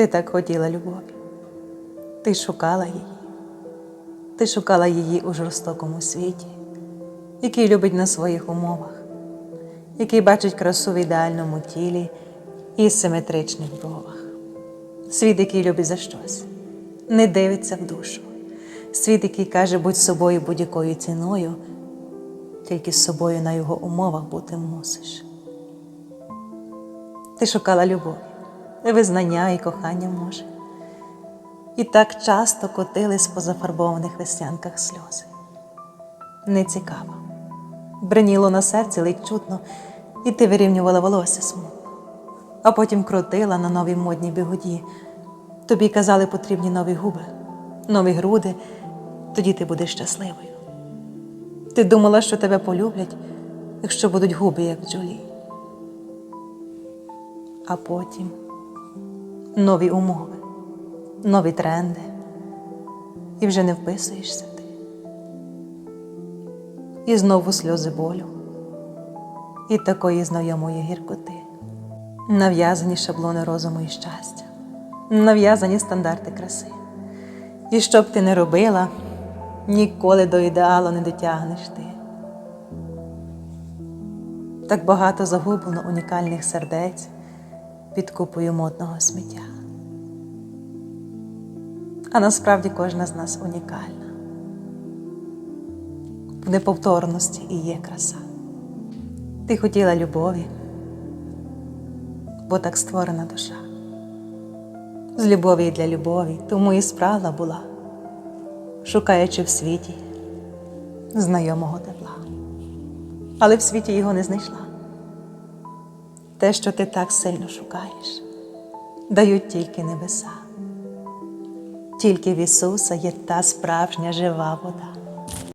Ти так хотіла любові. Ти шукала її. Ти шукала її у жорстокому світі, який любить на своїх умовах, який бачить красу в ідеальному тілі і симетричних бровах. Світ, який любить за щось, не дивиться в душу. Світ, який каже, будь собою будь-якою ціною, тільки з собою на його умовах бути мусиш. Ти шукала любові, визнання і кохання може. І так часто котились по зафарбованих веснянках сльози. Нецікаво. Бриніло на серці ледь чутно, і ти вирівнювала волосся смутно, а потім крутила на новій модній бігуді. Тобі казали, потрібні нові губи, нові груди, тоді ти будеш щасливою. Ти думала, що тебе полюблять, якщо будуть губи, як Джолі. А потім нові умови, нові тренди, і вже не вписуєшся ти. І знову сльози болю, і такої знайомої гіркоти, нав'язані шаблони розуму і щастя, нав'язані стандарти краси. І що б ти не робила, ніколи до ідеалу не дотягнеш ти. Так багато загублено унікальних сердець під купою модного сміття. А насправді кожна з нас унікальна. В неповторності і є краса. Ти хотіла любові, бо так створена душа. З любові для любові, тому і справа була, шукаючи в світі знайомого тепла. Але в світі його не знайшла. Те, що ти так сильно шукаєш, дають тільки небеса. Тільки в Ісуса є та справжня жива вода.